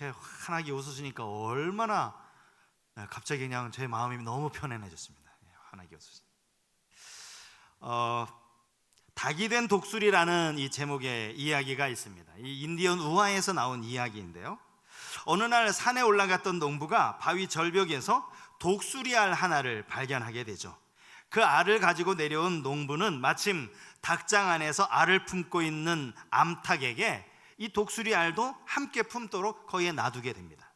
이렇게 환하게 웃으시니까 얼마나 네, 갑자기 그냥 제 마음이 너무 편안해졌습니다. 예, 환하게 웃으시. 어, 닭이 된 독수리라는 이 제목의 이야기가 있습니다. 이 인디언 우화에서 나온 이야기인데요. 어느 날 산에 올라갔던 농부가 바위 절벽에서 독수리 알 하나를 발견하게 되죠. 그 알을 가지고 내려온 농부는 마침 닭장 안에서 알을 품고 있는 암탉에게 이 독수리 알도 함께 품도록 거기에 놔두게 됩니다.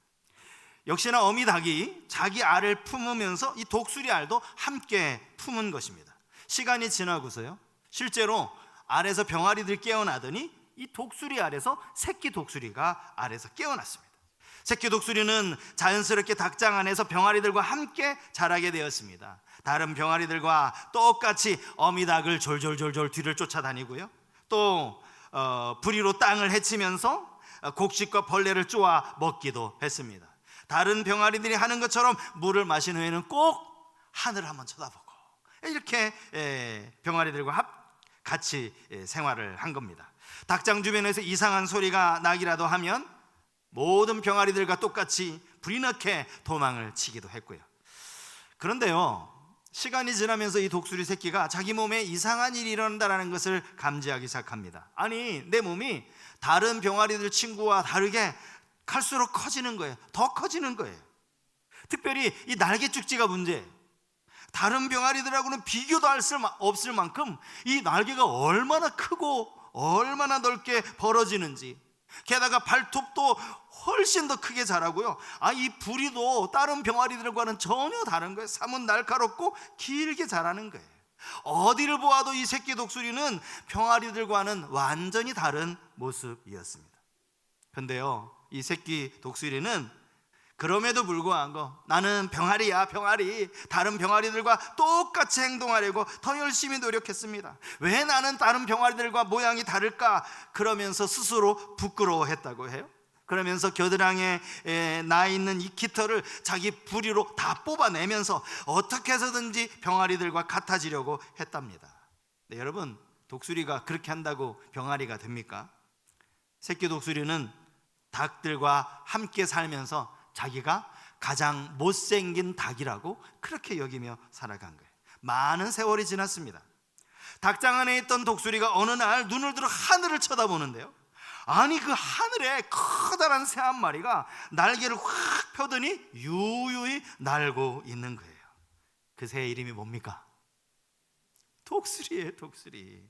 역시나 어미 닭이 자기 알을 품으면서 이 독수리 알도 함께 품은 것입니다. 시간이 지나고서요. 실제로 알에서 병아리들 깨어나더니 이 독수리 알에서 새끼 독수리가 알에서 깨어났습니다. 새끼 독수리는 자연스럽게 닭장 안에서 병아리들과 함께 자라게 되었습니다. 다른 병아리들과 똑같이 어미 닭을 졸졸졸졸 뒤를 쫓아다니고요. 또 어, 부리로 땅을 헤치면서 어, 곡식과 벌레를 쪼아 먹기도 했습니다. 다른 병아리들이 하는 것처럼 물을 마신 후에는 꼭 하늘을 한번 쳐다보고 이렇게 에, 병아리들과 합, 같이 에, 생활을 한 겁니다. 닭장 주변에서 이상한 소리가 나기라도 하면 모든 병아리들과 똑같이 불이 나게 도망을 치기도 했고요. 그런데요, 시간이 지나면서 이 독수리 새끼가 자기 몸에 이상한 일이 일어난다는 것을 감지하기 시작합니다. 아니, 내 몸이 다른 병아리들 친구와 다르게 갈수록 커지는 거예요. 더 커지는 거예요. 특별히 이 날개 쭉지가 문제예요. 다른 병아리들하고는 비교도 할 수 없을 만큼 이 날개가 얼마나 크고 얼마나 넓게 벌어지는지 게다가 발톱도 훨씬 더 크게 자라고요. 아, 이 부리도 다른 병아리들과는 전혀 다른 거예요. 사뭇 날카롭고 길게 자라는 거예요. 어디를 보아도 이 새끼 독수리는 병아리들과는 완전히 다른 모습이었습니다. 근데요, 이 새끼 독수리는 그럼에도 불구하고 나는 병아리야 병아리. 다른 병아리들과 똑같이 행동하려고 더 열심히 노력했습니다. 왜 나는 다른 병아리들과 모양이 다를까? 그러면서 스스로 부끄러워했다고 해요. 그러면서 겨드랑이에 나 있는 이 깃털을 자기 부리로 다 뽑아내면서 어떻게 해서든지 병아리들과 같아지려고 했답니다. 네, 여러분 독수리가 그렇게 한다고 병아리가 됩니까? 새끼 독수리는 닭들과 함께 살면서 자기가 가장 못생긴 닭이라고 그렇게 여기며 살아간 거예요. 많은 세월이 지났습니다. 닭장 안에 있던 독수리가 어느 날 눈을 들어 하늘을 쳐다보는데요. 아니 그 하늘에 커다란 새 한 마리가 날개를 확 펴더니 유유히 날고 있는 거예요. 그 새의 이름이 뭡니까? 독수리예요, 독수리.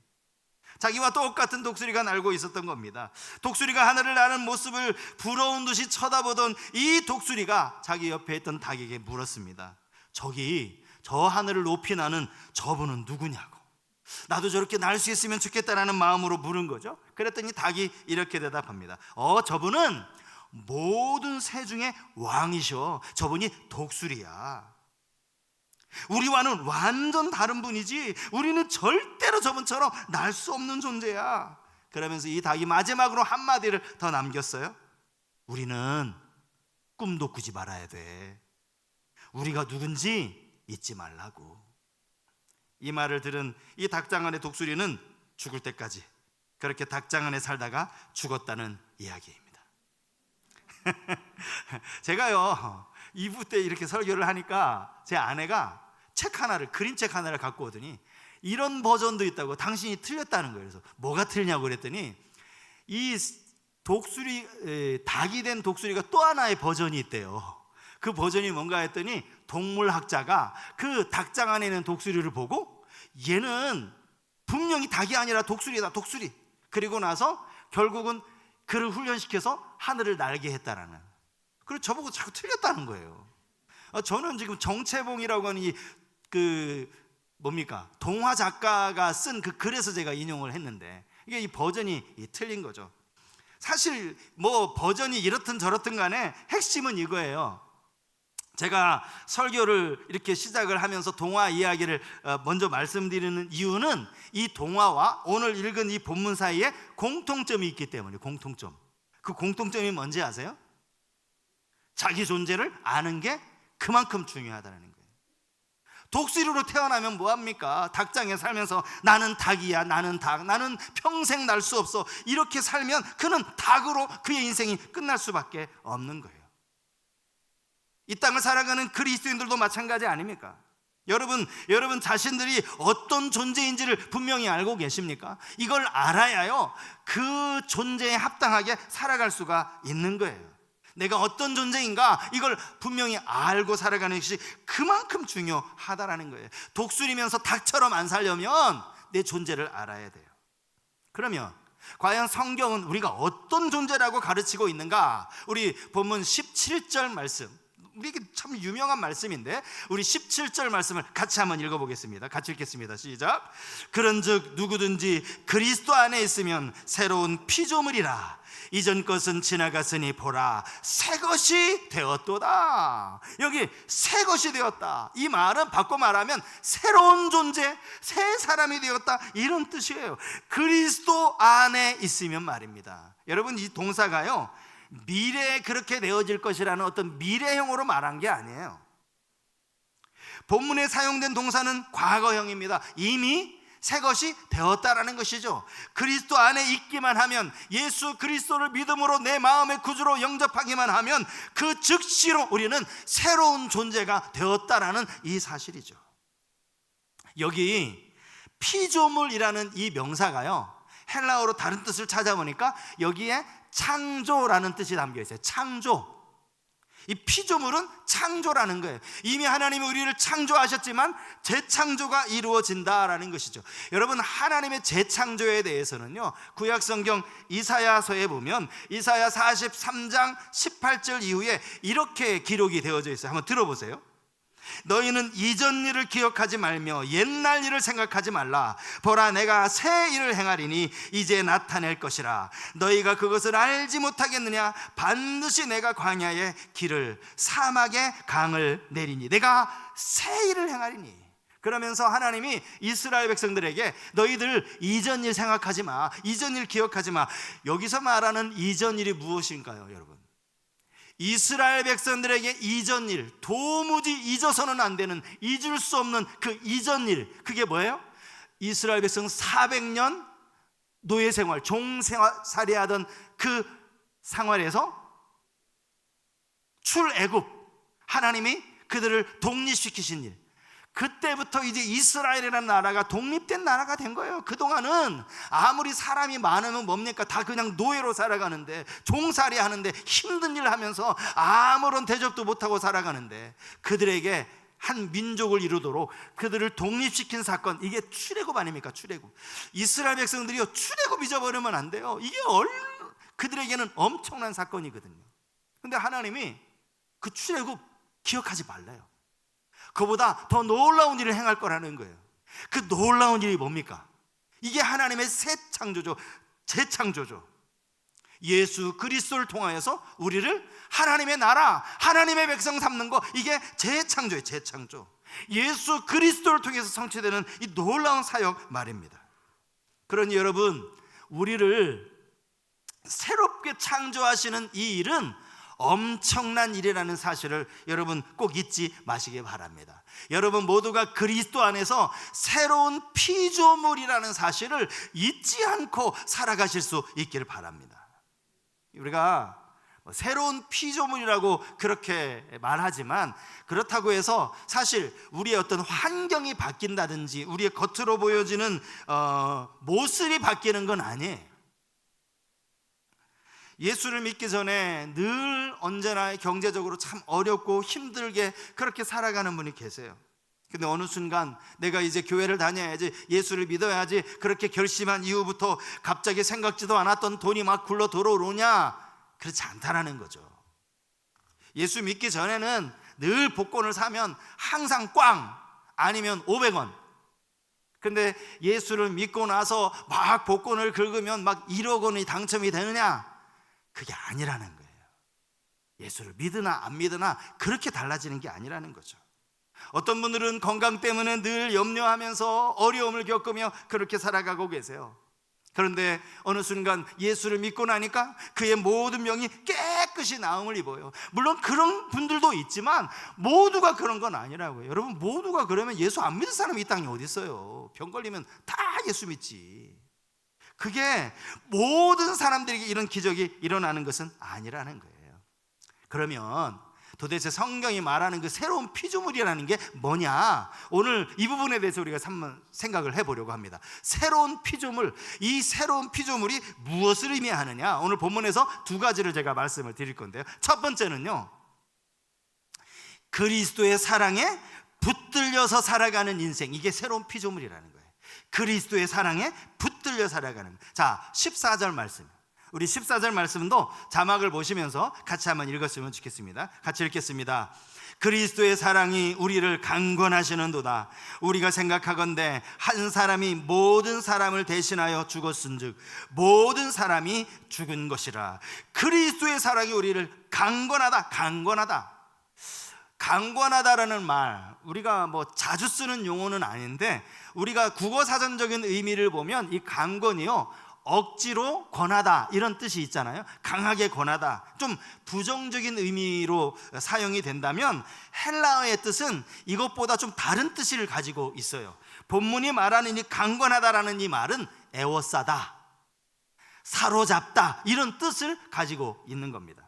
자기와 똑같은 독수리가 날고 있었던 겁니다. 독수리가 하늘을 나는 모습을 부러운 듯이 쳐다보던 이 독수리가 자기 옆에 있던 닭에게 물었습니다. 저기 저 하늘을 높이 나는 저분은 누구냐고. 나도 저렇게 날 수 있으면 좋겠다라는 마음으로 물은 거죠. 그랬더니 닭이 이렇게 대답합니다. 어, 저분은 모든 새 중에 왕이셔. 저분이 독수리야. 우리와는 완전 다른 분이지 우리는 절대로 저분처럼 날 수 없는 존재야. 그러면서 이 닭이 마지막으로 한마디를 더 남겼어요. 우리는 꿈도 꾸지 말아야 돼. 우리가 누군지 잊지 말라고. 이 말을 들은 이 닭장 안의 독수리는 죽을 때까지 그렇게 닭장 안에 살다가 죽었다는 이야기입니다. 제가요, 2부 때 이렇게 설교를 하니까 제 아내가 책 하나를 그림책 하나를 갖고 오더니 이런 버전도 있다고 당신이 틀렸다는 거예요. 그래서 뭐가 틀냐고 그랬더니 이 독수리 에, 닭이 된 독수리가 또 하나의 버전이 있대요. 그 버전이 뭔가 했더니 동물학자가 그 닭장 안에 있는 독수리를 보고 얘는 분명히 닭이 아니라 독수리다 독수리. 그리고 나서 결국은 그를 훈련시켜서 하늘을 날게 했다라는. 그리고 저보고 자꾸 틀렸다는 거예요. 어, 저는 지금 정채봉이라고 하는 이 그 뭡니까 동화 작가가 쓴 그 글에서 제가 인용을 했는데 이게 이 버전이 틀린 거죠. 사실 뭐 버전이 이렇든 저렇든 간에 핵심은 이거예요. 제가 설교를 이렇게 시작을 하면서 동화 이야기를 어, 먼저 말씀드리는 이유는 이 동화와 오늘 읽은 이 본문 사이에 공통점이 있기 때문에 공통점. 그 공통점이 뭔지 아세요? 자기 존재를 아는 게 그만큼 중요하다는. 독수리로 태어나면 뭐합니까? 닭장에 살면서 나는 닭이야, 나는 닭, 나는 평생 날 수 없어. 이렇게 살면 그는 닭으로 그의 인생이 끝날 수밖에 없는 거예요. 이 땅을 살아가는 그리스도인들도 마찬가지 아닙니까? 여러분, 여러분 자신들이 어떤 존재인지를 분명히 알고 계십니까? 이걸 알아야요, 그 존재에 합당하게 살아갈 수가 있는 거예요. 내가 어떤 존재인가 이걸 분명히 알고 살아가는 것이 그만큼 중요하다라는 거예요. 독수리면서 닭처럼 안 살려면 내 존재를 알아야 돼요. 그러면 과연 성경은 우리가 어떤 존재라고 가르치고 있는가? 우리 본문 17절 말씀. 우리에게 참 유명한 말씀인데 우리 17절 말씀을 같이 한번 읽어보겠습니다. 같이 읽겠습니다. 시작. 그런즉 누구든지 그리스도 안에 있으면 새로운 피조물이라 이전 것은 지나갔으니 보라 새 것이 되었도다. 여기 새 것이 되었다. 이 말은 바꿔 말하면 새로운 존재, 새 사람이 되었다 이런 뜻이에요. 그리스도 안에 있으면 말입니다. 여러분 이 동사가요. 미래에 그렇게 되어질 것이라는 어떤 미래형으로 말한 게 아니에요. 본문에 사용된 동사는 과거형입니다. 이미 새 것이 되었다라는 것이죠. 그리스도 안에 있기만 하면 예수 그리스도를 믿음으로 내 마음의 구주로 영접하기만 하면 그 즉시로 우리는 새로운 존재가 되었다라는 이 사실이죠. 여기 피조물이라는 이 명사가요. 헬라어로 다른 뜻을 찾아보니까 여기에 창조라는 뜻이 담겨 있어요. 창조. 이 피조물은 창조라는 거예요. 이미 하나님이 우리를 창조하셨지만 재창조가 이루어진다라는 것이죠. 여러분 하나님의 재창조에 대해서는요. 구약 성경 이사야서에 보면 이사야 43장 18절 이후에 이렇게 기록이 되어져 있어요. 한번 들어보세요. 너희는 이전 일을 기억하지 말며 옛날 일을 생각하지 말라. 보라, 내가 새 일을 행하리니 이제 나타낼 것이라. 너희가 그것을 알지 못하겠느냐? 반드시 내가 광야에 길을 사막에 강을 내리니 내가 새 일을 행하리니. 그러면서 하나님이 이스라엘 백성들에게 너희들 이전 일 생각하지 마. 이전 일 기억하지 마. 여기서 말하는 이전 일이 무엇인가요, 여러분? 이스라엘 백성들에게 이전 일, 도무지 잊어서는 안 되는, 잊을 수 없는 그 이전 일, 그게 뭐예요? 이스라엘 백성 400년 노예 생활, 종생활이 하던 그 생활에서 출애굽, 하나님이 그들을 독립시키신 일, 그때부터 이제 이스라엘이라는 나라가 독립된 나라가 된 거예요. 그동안은 아무리 사람이 많으면 뭡니까? 다 그냥 노예로 살아가는데, 종살이 하는데, 힘든 일을 하면서 아무런 대접도 못하고 살아가는데, 그들에게 한 민족을 이루도록 그들을 독립시킨 사건, 이게 출애굽 아닙니까? 출애굽. 이스라엘 백성들이요, 출애굽 잊어버리면 안 돼요. 이게 얼, 그들에게는 엄청난 사건이거든요. 근데 하나님이 그 출애굽 기억하지 말래요. 그보다 더 놀라운 일을 행할 거라는 거예요. 그 놀라운 일이 뭡니까? 이게 하나님의 새 창조죠. 재창조죠. 예수 그리스도를 통하여서 우리를 하나님의 나라, 하나님의 백성 삼는 거 이게 재창조예요, 재창조. 예수 그리스도를 통해서 성취되는 이 놀라운 사역 말입니다. 그러니 여러분, 우리를 새롭게 창조하시는 이 일은 엄청난 일이라는 사실을 여러분 꼭 잊지 마시기 바랍니다. 여러분 모두가 그리스도 안에서 새로운 피조물이라는 사실을 잊지 않고 살아가실 수 있기를 바랍니다. 우리가 뭐 새로운 피조물이라고 그렇게 말하지만 그렇다고 해서 사실 우리의 어떤 환경이 바뀐다든지 우리의 겉으로 보여지는 어, 모습이 바뀌는 건 아니에요. 예수를 믿기 전에 늘 언제나 경제적으로 참 어렵고 힘들게 그렇게 살아가는 분이 계세요. 근데 어느 순간 내가 이제 교회를 다녀야지 예수를 믿어야지 그렇게 결심한 이후부터 갑자기 생각지도 않았던 돈이 막 굴러 들어오느냐? 그렇지 않다라는 거죠. 예수 믿기 전에는 늘 복권을 사면 항상 꽝 아니면 500원. 근데 예수를 믿고 나서 막 복권을 긁으면 막 1억 원이 당첨이 되느냐? 그게 아니라는 거예요. 예수를 믿으나 안 믿으나 그렇게 달라지는 게 아니라는 거죠. 어떤 분들은 건강 때문에 늘 염려하면서 어려움을 겪으며 그렇게 살아가고 계세요. 그런데 어느 순간 예수를 믿고 나니까 그의 모든 명이 깨끗이 나음을 입어요. 물론 그런 분들도 있지만 모두가 그런 건 아니라고요. 여러분 모두가 그러면 예수 안 믿는 사람이 이 땅에 어디 있어요? 병 걸리면 다 예수 믿지. 그게 모든 사람들에게 이런 기적이 일어나는 것은 아니라는 거예요. 그러면 도대체 성경이 말하는 그 새로운 피조물이라는 게 뭐냐? 오늘 이 부분에 대해서 우리가 한번 생각을 해보려고 합니다. 새로운 피조물, 이 새로운 피조물이 무엇을 의미하느냐? 오늘 본문에서 두 가지를 제가 말씀을 드릴 건데요. 첫 번째는요, 그리스도의 사랑에 붙들려서 살아가는 인생, 이게 새로운 피조물이라는 거예요. 그리스도의 사랑에 붙들려 살아가는. 자, 14절 말씀. 우리 14절 말씀도 자막을 보시면서 같이 한번 읽었으면 좋겠습니다. 같이 읽겠습니다. 그리스도의 사랑이 우리를 강권하시는도다. 우리가 생각하건대 한 사람이 모든 사람을 대신하여 죽었은즉 모든 사람이 죽은 것이라. 그리스도의 사랑이 우리를 강권하다, 강권하다. 강권하다라는 말 우리가 뭐 자주 쓰는 용어는 아닌데 우리가 국어 사전적인 의미를 보면 이 강권이요 억지로 권하다 이런 뜻이 있잖아요. 강하게 권하다. 좀 부정적인 의미로 사용이 된다면 헬라어의 뜻은 이것보다 좀 다른 뜻을 가지고 있어요. 본문이 말하는 이 강권하다라는 이 말은 애워싸다, 사로잡다 이런 뜻을 가지고 있는 겁니다.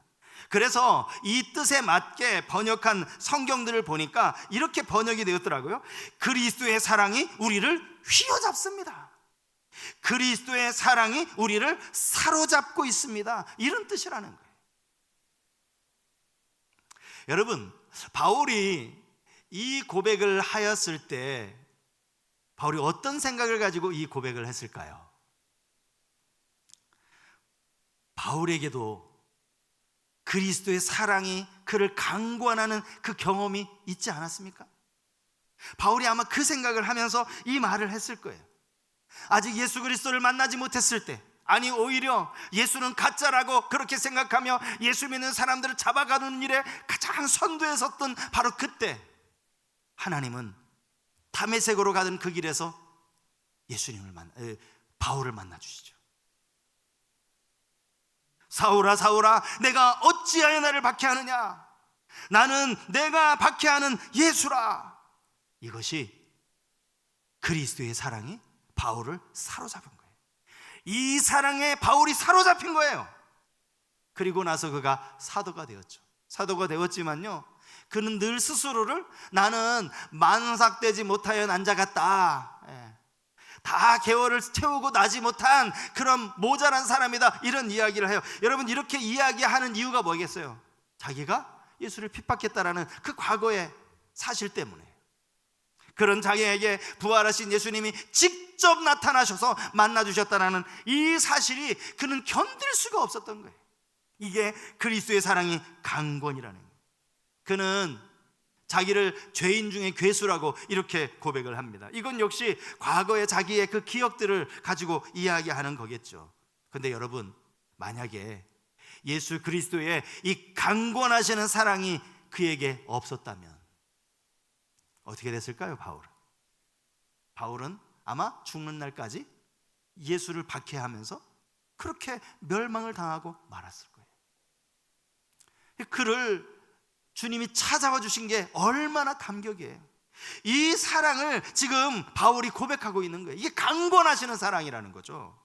그래서 이 뜻에 맞게 번역한 성경들을 보니까 이렇게 번역이 되었더라고요. 그리스도의 사랑이 우리를 휘어잡습니다. 그리스도의 사랑이 우리를 사로잡고 있습니다. 이런 뜻이라는 거예요. 여러분, 바울이 이 고백을 하였을 때 바울이 어떤 생각을 가지고 이 고백을 했을까요? 바울에게도 그리스도의 사랑이 그를 강권하는 그 경험이 있지 않았습니까? 바울이 아마 그 생각을 하면서 이 말을 했을 거예요. 아직 예수 그리스도를 만나지 못했을 때, 아니 오히려 예수는 가짜라고 그렇게 생각하며 예수 믿는 사람들을 잡아가는 일에 가장 선두에 섰던 바로 그때 하나님은 담에색으로 가던 그 길에서 예수님을 만나 바울을 만나 주시죠. 사울아 사울아 내가 어찌하여 나를 박해하느냐 나는 내가 박해하는 예수라 이것이 그리스도의 사랑이 바울을 사로잡은 거예요. 이 사랑에 바울이 사로잡힌 거예요. 그리고 나서 그가 사도가 되었죠. 사도가 되었지만요. 그는 늘 스스로를 나는 만삭되지 못하여 난자 같다. 예. 다 개월을 채우고 나지 못한 그런 모자란 사람이다. 이런 이야기를 해요. 여러분 이렇게 이야기하는 이유가 뭐겠어요? 자기가 예수를 핍박했다라는 그 과거의 사실 때문에. 그런 자기에게 부활하신 예수님이 직접 나타나셔서 만나 주셨다라는 이 사실이 그는 견딜 수가 없었던 거예요. 이게 그리스도의 사랑이 강권이라는 거예요. 그는 자기를 죄인 중에 괴수라고 이렇게 고백을 합니다. 이건 역시 과거의 자기의 그 기억들을 가지고 이야기하는 거겠죠. 근데 여러분, 만약에 예수 그리스도의 이 강권하시는 사랑이 그에게 없었다면 어떻게 됐을까요, 바울은? 바울은 아마 죽는 날까지 예수를 박해하면서 그렇게 멸망을 당하고 말았을 거예요. 그를 주님이 찾아와 주신 게 얼마나 감격이에요. 이 사랑을 지금 바울이 고백하고 있는 거예요. 이게 강권하시는 사랑이라는 거죠.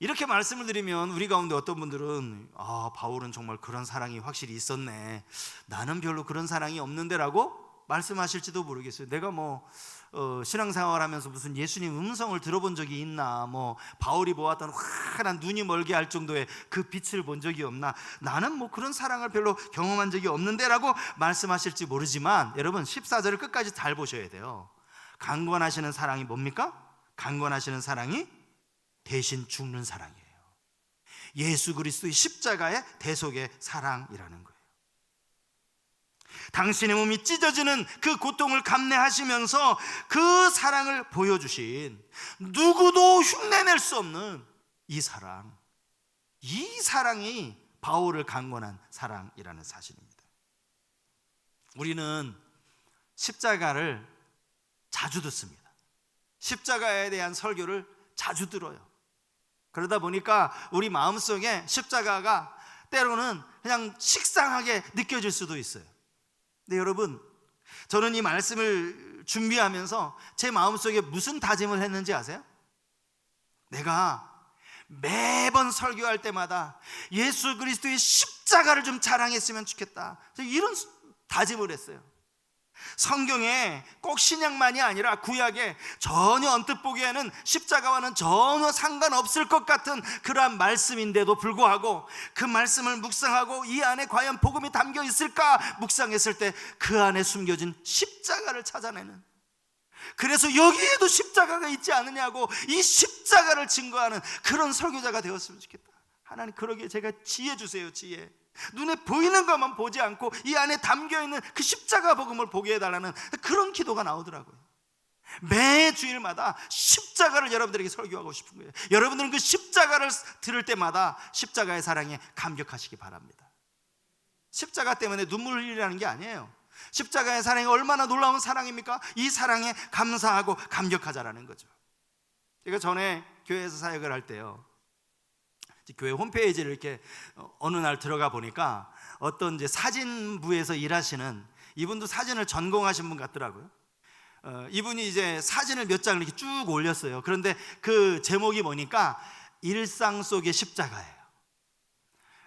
이렇게 말씀을 드리면 우리 가운데 어떤 분들은 아, 바울은 정말 그런 사랑이 확실히 있었네. 나는 별로 그런 사랑이 없는데라고 말씀하실지도 모르겠어요. 내가 뭐 어, 신앙생활하면서 무슨 예수님 음성을 들어본 적이 있나? 뭐 바울이 보았던 환한 눈이 멀게 할 정도의 그 빛을 본 적이 없나? 나는 뭐 그런 사랑을 별로 경험한 적이 없는데라고 말씀하실지 모르지만 여러분 14절을 끝까지 잘 보셔야 돼요. 강권하시는 사랑이 뭡니까? 강권하시는 사랑이 대신 죽는 사랑이에요. 예수 그리스도의 십자가의 대속의 사랑이라는 거예요. 당신의 몸이 찢어지는 그 고통을 감내하시면서 그 사랑을 보여주신 누구도 흉내낼 수 없는 이 사랑. 이 사랑이 바울을 강권한 사랑이라는 사실입니다. 우리는 십자가를 자주 듣습니다. 십자가에 대한 설교를 자주 들어요. 그러다 보니까 우리 마음속에 십자가가 때로는 그냥 식상하게 느껴질 수도 있어요. 근데 여러분, 저는 이 말씀을 준비하면서 제 마음속에 무슨 다짐을 했는지 아세요? 내가 매번 설교할 때마다 예수 그리스도의 십자가를 좀 자랑했으면 좋겠다. 이런 다짐을 했어요. 성경에 꼭 신약만이 아니라 구약에 전혀 언뜻 보기에는 십자가와는 전혀 상관없을 것 같은 그러한 말씀인데도 불구하고 그 말씀을 묵상하고 이 안에 과연 복음이 담겨 있을까 묵상했을 때 그 안에 숨겨진 십자가를 찾아내는 그래서 여기에도 십자가가 있지 않느냐고 이 십자가를 증거하는 그런 설교자가 되었으면 좋겠다. 하나님 그러기에 제가 지혜 주세요, 지혜. 눈에 보이는 것만 보지 않고 이 안에 담겨 있는 그 십자가 복음을 보게 해달라는 그런 기도가 나오더라고요. 매 주일마다 십자가를 여러분들에게 설교하고 싶은 거예요. 여러분들은 그 십자가를 들을 때마다 십자가의 사랑에 감격하시기 바랍니다. 십자가 때문에 눈물 흘리라는 게 아니에요. 십자가의 사랑이 얼마나 놀라운 사랑입니까? 이 사랑에 감사하고 감격하자라는 거죠. 제가 전에 교회에서 사역을 할 때요. 교회 홈페이지를 이렇게 어느 날 들어가 보니까 어떤 이제 사진부에서 일하시는 이분도 사진을 전공하신 분 같더라고요. 어, 이분이 이제 사진을 몇 장을 이렇게 쭉 올렸어요. 그런데 그 제목이 뭐니까 일상 속의 십자가예요.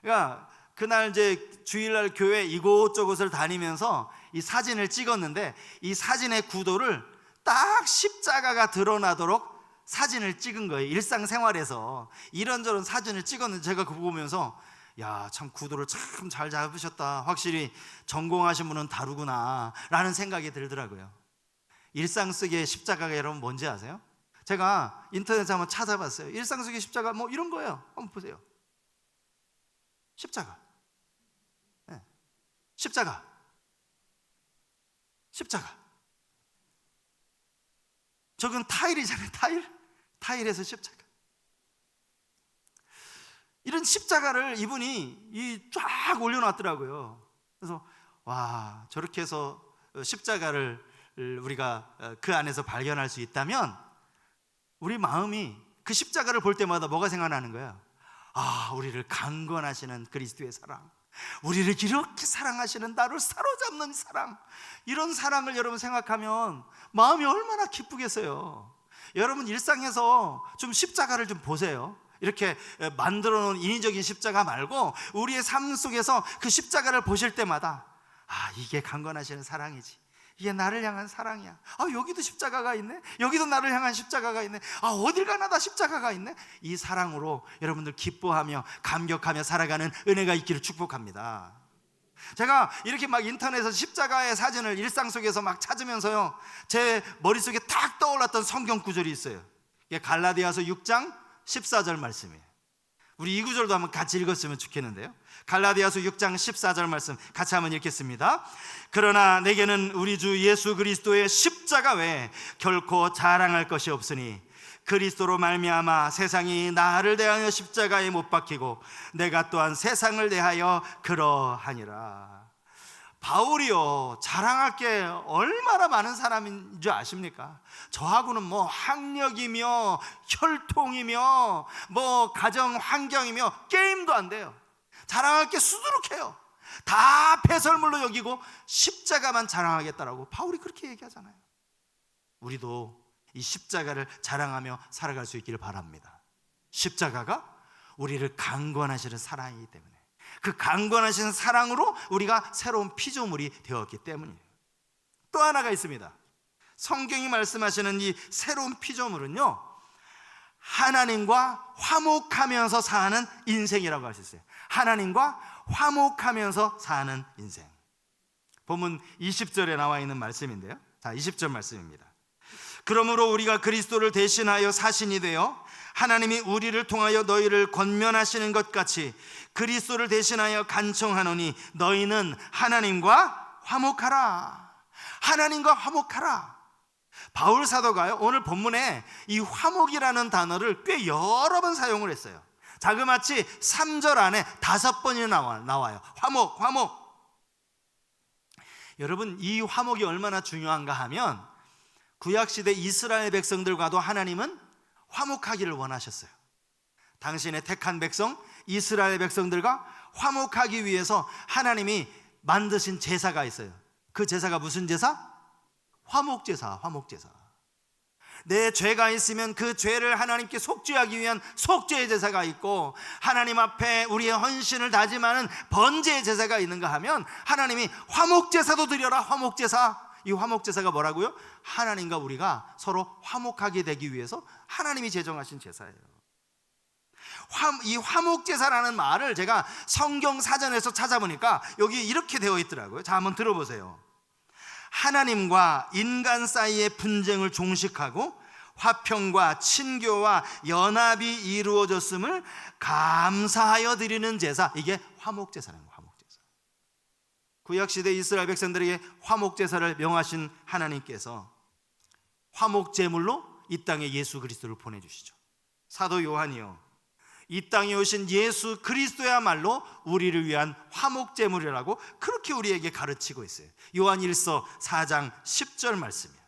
그러니까 그날 이제 주일날 교회 이곳저곳을 다니면서 이 사진을 찍었는데 이 사진의 구도를 딱 십자가가 드러나도록 사진을 찍은 거예요. 일상생활에서 이런저런 사진을 찍었는데 제가 그거 보면서 야, 참 구도를 참 잘 잡으셨다. 확실히 전공하신 분은 다르구나. 라는 생각이 들더라고요. 일상 속의 십자가가 여러분 뭔지 아세요? 제가 인터넷에 한번 찾아봤어요. 일상 속의 십자가 뭐 이런 거예요. 한번 보세요. 십자가. 네. 십자가. 십자가. 저건 타일이잖아요. 타일. 타일에서 십자가. 이런 십자가를 이분이 쫙 올려놨더라고요. 그래서 와 저렇게 해서 십자가를 우리가 그 안에서 발견할 수 있다면 우리 마음이 그 십자가를 볼 때마다 뭐가 생각나는 거야? 아 우리를 강권하시는 그리스도의 사랑. 우리를 이렇게 사랑하시는 나를 사로잡는 사랑. 이런 사랑을 여러분 생각하면 마음이 얼마나 기쁘겠어요. 여러분 일상에서 좀 십자가를 좀 보세요. 이렇게 만들어 놓은 인위적인 십자가 말고 우리의 삶 속에서 그 십자가를 보실 때마다 아, 이게 강건하시는 사랑이지. 이게 나를 향한 사랑이야. 아, 여기도 십자가가 있네. 여기도 나를 향한 십자가가 있네. 아, 어딜 가나 다 십자가가 있네. 이 사랑으로 여러분들 기뻐하며 감격하며 살아가는 은혜가 있기를 축복합니다. 제가 이렇게 막 인터넷에서 십자가의 사진을 일상 속에서 막 찾으면서요. 제 머릿속에 탁 떠올랐던 성경 구절이 있어요. 갈라디아서 6장 14절 말씀이에요. 우리 이 구절도 한번 같이 읽었으면 좋겠는데요. 갈라디아서 6장 14절 말씀 같이 한번 읽겠습니다. 그러나 내게는 우리 주 예수 그리스도의 십자가 외에 결코 자랑할 것이 없으니 그리스도로 말미암아 세상이 나를 대하여 십자가에 못 박히고 내가 또한 세상을 대하여 그러하니라. 바울이요 자랑할 게 얼마나 많은 사람인 줄 아십니까? 저하고는 뭐 학력이며 혈통이며 뭐 가정 환경이며 게임도 안 돼요. 자랑할 게 수두룩해요. 다 배설물로 여기고 십자가만 자랑하겠다라고 바울이 그렇게 얘기하잖아요. 우리도 이 십자가를 자랑하며 살아갈 수 있기를 바랍니다. 십자가가 우리를 강권하시는 사랑이기 때문에 그 강권하시는 사랑으로 우리가 새로운 피조물이 되었기 때문이에요. 또 하나가 있습니다. 성경이 말씀하시는 이 새로운 피조물은요. 하나님과 화목하면서 사는 인생이라고 있어요. 하나님과 화목하면서 사는 인생. 본문 20절에 나와 있는 말씀인데요. 자, 20절 말씀입니다. 그러므로 우리가 그리스도를 대신하여 사신이 되어 하나님이 우리를 통하여 너희를 권면하시는 것 같이 그리스도를 대신하여 간청하노니 너희는 하나님과 화목하라. 하나님과 화목하라. 바울 사도가요, 오늘 본문에 이 화목이라는 단어를 꽤 여러 번 사용을 했어요. 자그마치 3절 안에 다섯 번이 나와, 나와요. 화목, 화목. 여러분, 이 화목이 얼마나 중요한가 하면 구약 시대 이스라엘 백성들과도 하나님은 화목하기를 원하셨어요. 당신의 택한 백성 이스라엘 백성들과 화목하기 위해서 하나님이 만드신 제사가 있어요. 그 제사가 무슨 제사? 화목제사, 화목제사. 내 죄가 있으면 그 죄를 하나님께 속죄하기 위한 속죄의 제사가 있고 하나님 앞에 우리의 헌신을 다짐하는 번제의 제사가 있는가 하면 하나님이 화목제사도 드려라 화목제사 이 화목 제사가 뭐라고요? 하나님과 우리가 서로 화목하게 되기 위해서 하나님이 제정하신 제사예요. 화, 이 화목 제사라는 말을 제가 성경 사전에서 찾아보니까 여기 이렇게 되어 있더라고요. 자 한번 들어보세요. 하나님과 인간 사이의 분쟁을 종식하고 화평과 친교와 연합이 이루어졌음을 감사하여 드리는 제사. 이게 화목 제사라는 거예요 화목제사 구약 시대 이스라엘 백성들에게 화목 제사를 명하신 하나님께서 화목 제물로 이 땅에 예수 그리스도를 보내 주시죠 사도 요한이요 이 땅에 오신 예수 그리스도야말로 우리를 위한 화목 제물이라고 그렇게 우리에게 가르치고 있어요. 요한 1서 4장 10절 말씀이에요.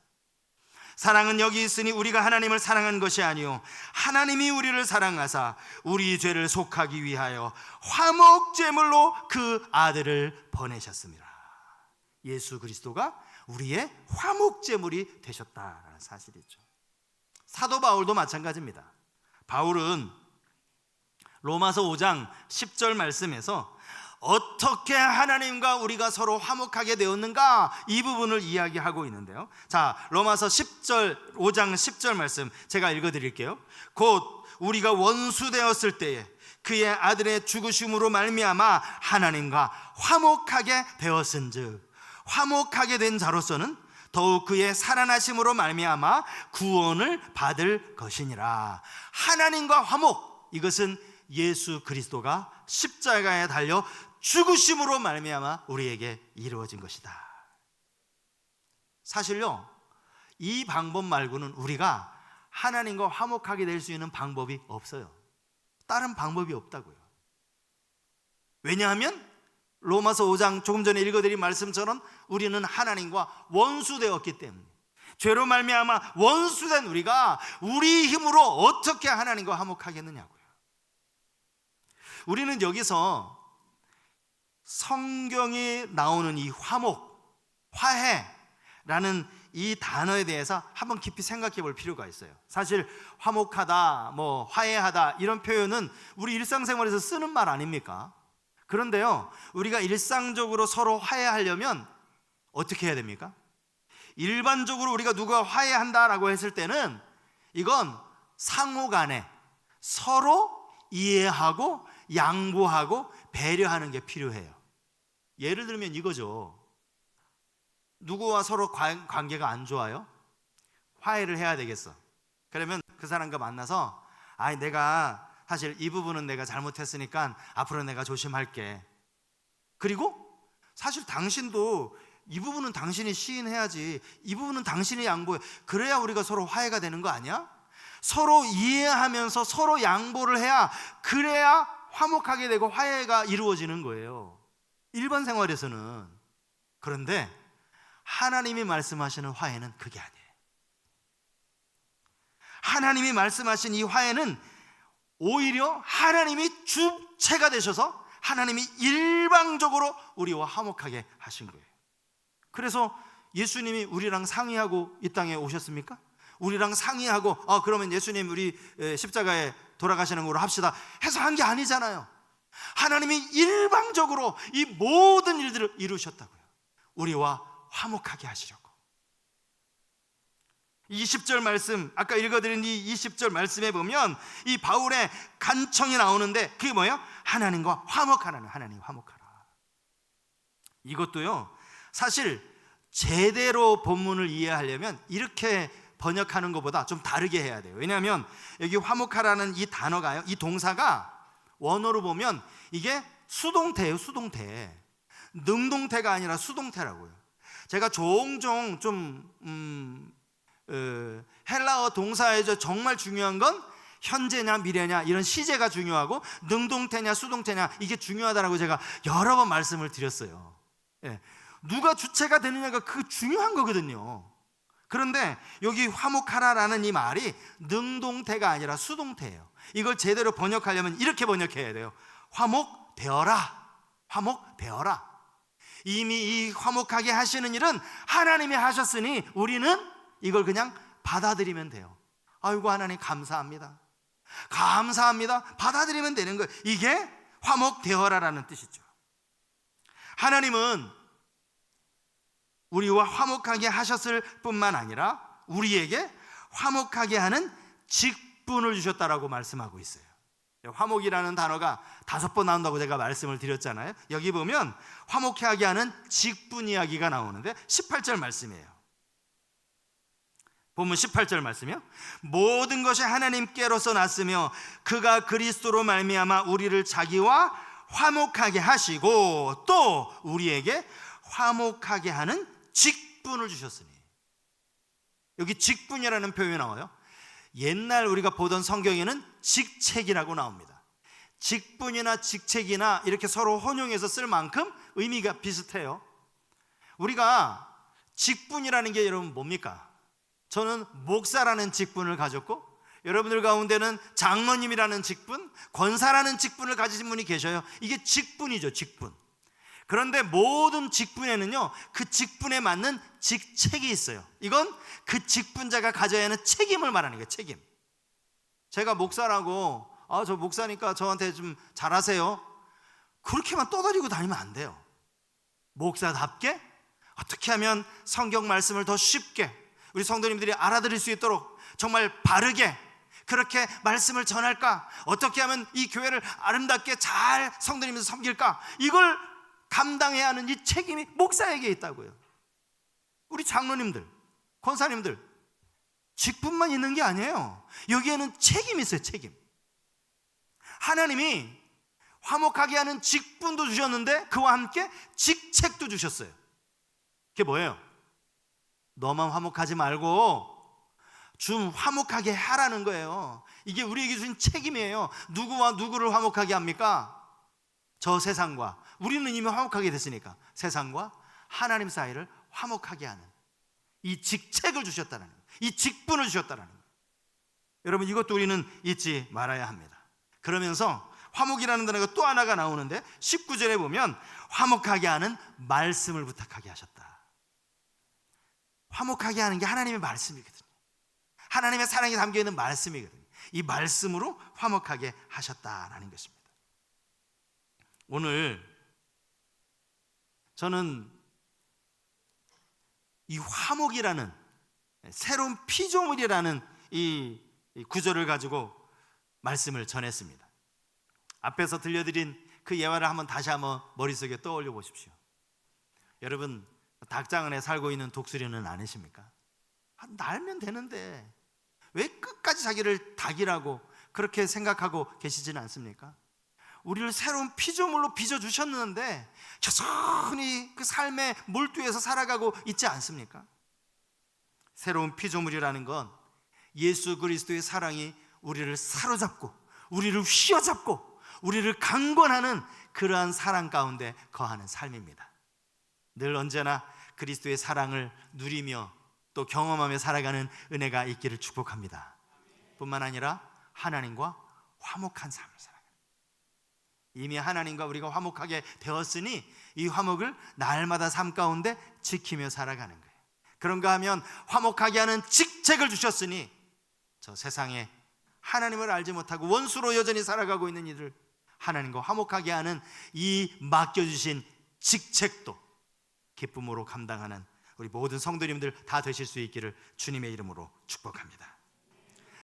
사랑은 여기 있으니 우리가 하나님을 사랑한 것이 아니요 하나님이 우리를 사랑하사 우리 죄를 속하기 위하여 화목 제물로 그 아들을 보내셨습니다. 예수 그리스도가 우리의 화목 제물이 되셨다라는 사실이죠. 사도 바울도 마찬가지입니다. 바울은 로마서 5장 10절 말씀에서 어떻게 하나님과 우리가 서로 화목하게 되었는가 이 부분을 이야기하고 있는데요. 자, 로마서 10절 5장 10절 말씀 제가 읽어 드릴게요. 곧 우리가 원수 되었을 때에 그의 아들의 죽으심으로 말미암아 하나님과 화목하게 되었은즉 화목하게 된 자로서는 더욱 그의 살아나심으로 말미암아 구원을 받을 것이니라. 하나님과 화목 이것은 예수 그리스도가 십자가에 달려 죽으심으로 말미암아 우리에게 이루어진 것이다. 사실요. 이 방법 말고는 우리가 하나님과 화목하게 될 수 있는 방법이 없어요. 다른 방법이 없다고요. 왜냐하면 로마서 5장 조금 전에 읽어드린 말씀처럼 우리는 하나님과 원수되었기 때문에 죄로 말미암아 원수된 우리가 우리 힘으로 어떻게 하나님과 화목하겠느냐고요. 우리는 여기서 성경에 나오는 이 화목, 화해라는 이 단어에 대해서 한번 깊이 생각해 볼 필요가 있어요. 사실 화목하다, 뭐 화해하다 이런 표현은 우리 일상생활에서 쓰는 말 아닙니까? 그런데요, 우리가 일상적으로 서로 화해하려면 어떻게 해야 됩니까? 일반적으로 우리가 누가 화해한다라고 했을 때는 이건 상호 간에 서로 이해하고 양보하고 배려하는 게 필요해요. 예를 들면 이거죠. 누구와 서로 관계가 안 좋아요? 화해를 해야 되겠어. 그러면 그 사람과 만나서 아, 내가 사실 이 부분은 내가 잘못했으니까 앞으로 내가 조심할게. 그리고 사실 당신도 이 부분은 당신이 시인해야지. 이 부분은 당신이 양보해. 그래야 우리가 서로 화해가 되는 거 아니야? 서로 이해하면서 서로 양보를 해야 그래야 화목하게 되고 화해가 이루어지는 거예요. 일반 생활에서는. 그런데 하나님이 말씀하시는 화해는 그게 아니에요. 하나님이 말씀하신 이 화해는 오히려 하나님이 주체가 되셔서 하나님이 일방적으로 우리와 화목하게 하신 거예요. 그래서 예수님이 우리랑 상의하고 이 땅에 오셨습니까? 우리랑 상의하고 아 그러면 예수님 우리 십자가에 돌아가시는 걸로 합시다 해서 한 게 아니잖아요. 하나님이 일방적으로 이 모든 일들을 이루셨다고요. 우리와 화목하게 하시려고. 20절 말씀, 아까 읽어드린 이 20절 말씀에 보면 이 바울의 간청이 나오는데 그게 뭐예요? 하나님과 화목하라는 하나님 화목하라. 이것도요, 사실 제대로 본문을 이해하려면 이렇게 번역하는 것보다 좀 다르게 해야 돼요. 왜냐하면 여기 화목하라는 이 단어가요, 이 동사가 원어로 보면 이게 수동태예요, 수동태. 능동태가 아니라 수동태라고요. 제가 종종 좀 음, 어, 헬라어 동사에서 정말 중요한 건 현재냐 미래냐 이런 시제가 중요하고 능동태냐 수동태냐 이게 중요하다라고 제가 여러 번 말씀을 드렸어요. 예. 누가 주체가 되느냐가 그 중요한 거거든요. 그런데 여기 화목하라라는 이 말이 능동태가 아니라 수동태예요. 이걸 제대로 번역하려면 이렇게 번역해야 돼요. 화목되어라. 화목되어라. 이미 이 화목하게 하시는 일은 하나님이 하셨으니 우리는 이걸 그냥 받아들이면 돼요. 아이고 하나님 감사합니다. 감사합니다. 받아들이면 되는 거예요. 이게 화목되어라라는 뜻이죠. 하나님은 우리와 화목하게 하셨을 뿐만 아니라 우리에게 화목하게 하는 직분을 주셨다라고 말씀하고 있어요. 화목이라는 단어가 다섯 번 나온다고 제가 말씀을 드렸잖아요. 여기 보면 화목하게 하는 직분 이야기가 나오는데 18절 말씀이에요. 본문 18절 말씀이요. 모든 것이 하나님께로서 났으며 그가 그리스도로 말미암아 우리를 자기와 화목하게 하시고 또 우리에게 화목하게 하는 직분을 주셨으니 여기 직분이라는 표현이 나와요. 옛날 우리가 보던 성경에는 직책이라고 나옵니다. 직분이나 직책이나 이렇게 서로 혼용해서 쓸 만큼 의미가 비슷해요. 우리가 직분이라는 게 여러분 뭡니까? 저는 목사라는 직분을 가졌고 여러분들 가운데는 장로님이라는 직분, 권사라는 직분을 가지신 분이 계셔요. 이게 직분이죠, 직분. 그런데 모든 직분에는요, 그 직분에 맞는 직책이 있어요. 이건 그 직분자가 가져야 하는 책임을 말하는 거예요, 책임. 제가 목사라고, 아, 저 목사니까 저한테 좀 잘하세요. 그렇게만 떠들이고 다니면 안 돼요. 목사답게 어떻게 하면 성경 말씀을 더 쉽게 우리 성도님들이 알아들을 수 있도록 정말 바르게 그렇게 말씀을 전할까? 어떻게 하면 이 교회를 아름답게 잘 성도님들 섬길까? 이걸 감당해야 하는 이 책임이 목사에게 있다고요. 우리 장로님들, 권사님들, 직분만 있는 게 아니에요. 여기에는 책임이 있어요, 책임. 하나님이 화목하게 하는 직분도 주셨는데 그와 함께 직책도 주셨어요. 그게 뭐예요? 너만 화목하지 말고 좀 화목하게 하라는 거예요. 이게 우리에게 주신 책임이에요. 누구와 누구를 화목하게 합니까? 저 세상과 우리는 이미 화목하게 됐으니까 세상과 하나님 사이를 화목하게 하는 이 직책을 주셨다는. 이 직분을 주셨다는. 여러분 이것도 우리는 잊지 말아야 합니다. 그러면서 화목이라는 단어가 또 하나가 나오는데 19절에 보면 화목하게 하는 말씀을 부탁하게 하셨다. 화목하게 하는 게 하나님의 말씀이거든요. 하나님의 사랑이 담겨 있는 말씀이거든요. 이 말씀으로 화목하게 하셨다라는 것입니다. 오늘 저는 이 화목이라는 새로운 피조물이라는 이 구절을 가지고 말씀을 전했습니다. 앞에서 들려드린 그 예화를 한번 다시 한번 머릿속에 떠올려 보십시오. 여러분 닭장 안에 살고 있는 독수리는 아니십니까? 아, 날면 되는데 왜 끝까지 자기를 닭이라고 그렇게 생각하고 계시지는 않습니까? 우리를 새로운 피조물로 빚어 주셨는데 여전히 그 삶의 몰두에서 살아가고 있지 않습니까? 새로운 피조물이라는 건 예수 그리스도의 사랑이 우리를 사로잡고 우리를 휘어잡고 우리를 강권하는 그러한 사랑 가운데 거하는 삶입니다. 늘 언제나 그리스도의 사랑을 누리며 또 경험하며 살아가는 은혜가 있기를 축복합니다. 뿐만 아니라 하나님과 화목한 삶을 살아가는 이미 하나님과 우리가 화목하게 되었으니 이 화목을 날마다 삶 가운데 지키며 살아가는 거예요. 그런가 하면 화목하게 하는 직책을 주셨으니 저 세상에 하나님을 알지 못하고 원수로 여전히 살아가고 있는 이들 하나님과 화목하게 하는 이 맡겨주신 직책도 기쁨으로 감당하는 우리 모든 성도님들 다 되실 수 있기를 주님의 이름으로 축복합니다.